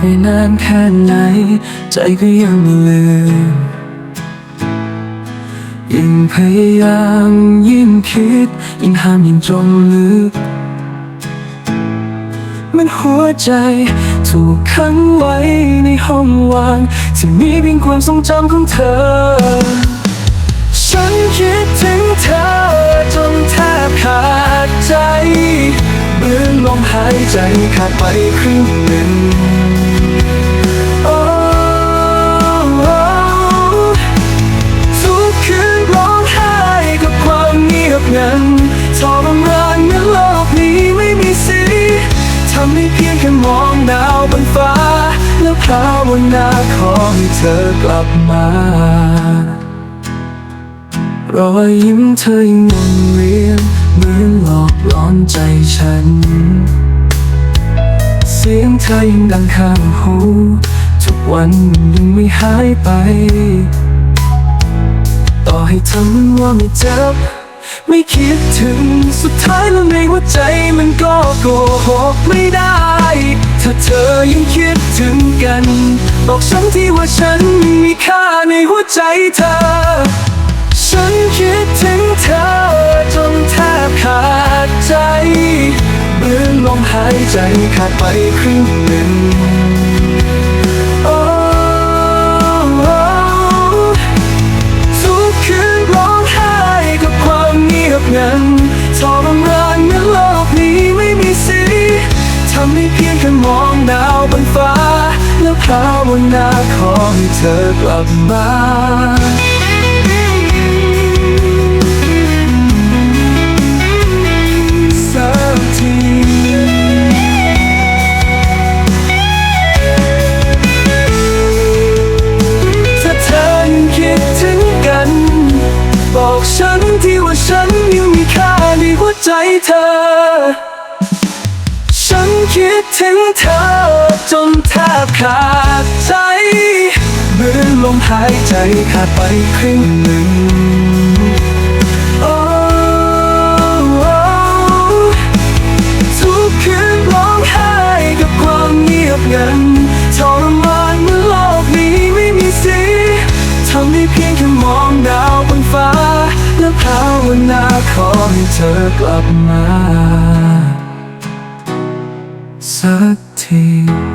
ไปนานแค่ไหน ใจก็ยังไม่ลืมยิ่งพยายามยิ่งคิด ยิ่งห้ามยิ่งจมลึกมันหัวใจ ถูกขังไว้ในห้องว่าง ที่มีเพียงความทรงจำของเธอ ฉันคิดถึงเธอจนแทบขาดใจเหมือลมหายใจขาดไปครึ่งหนึ่งาวบนฟ้า แล้วภาวนาขอให้เธอกลับมารอยยิ้มเธอยังวนเวียนเหมือนหลอกหลอนใจฉัน เสียงเธอยังดังข้างหู ทุกวันยังไม่หายไป ต่อให้ทำว่าไม่เจ็บไม่คิดถึงสุดท้ายแล้วในหัวใจมันก็ กัน บอกฉันที่ว่าฉันมีค่าในหัวใจเธอ ฉันคิดถึงเธอจนแทบขาดใจเบื่องลมหายใจขาดไปครึ่งหนึ่ง วนาขอให้เธอกลับมาสักทีถ้าเธอยังคิดถึงกัน บอกฉันที่ว่าฉันยังมีค่าในหัวใจเธอ ฉันคิดถึงเธอจนแทบขาด มือนลมหายใจขาดไปครึ่งหนึ่งทุกคืนร้องไห้กับความเงียบงันทรมานเมื่อโลกนี้ไม่มีสีทำได้เพียงแค่มองดาวบนฟ้า และภาวนาขอให้เธอกลับมา สักที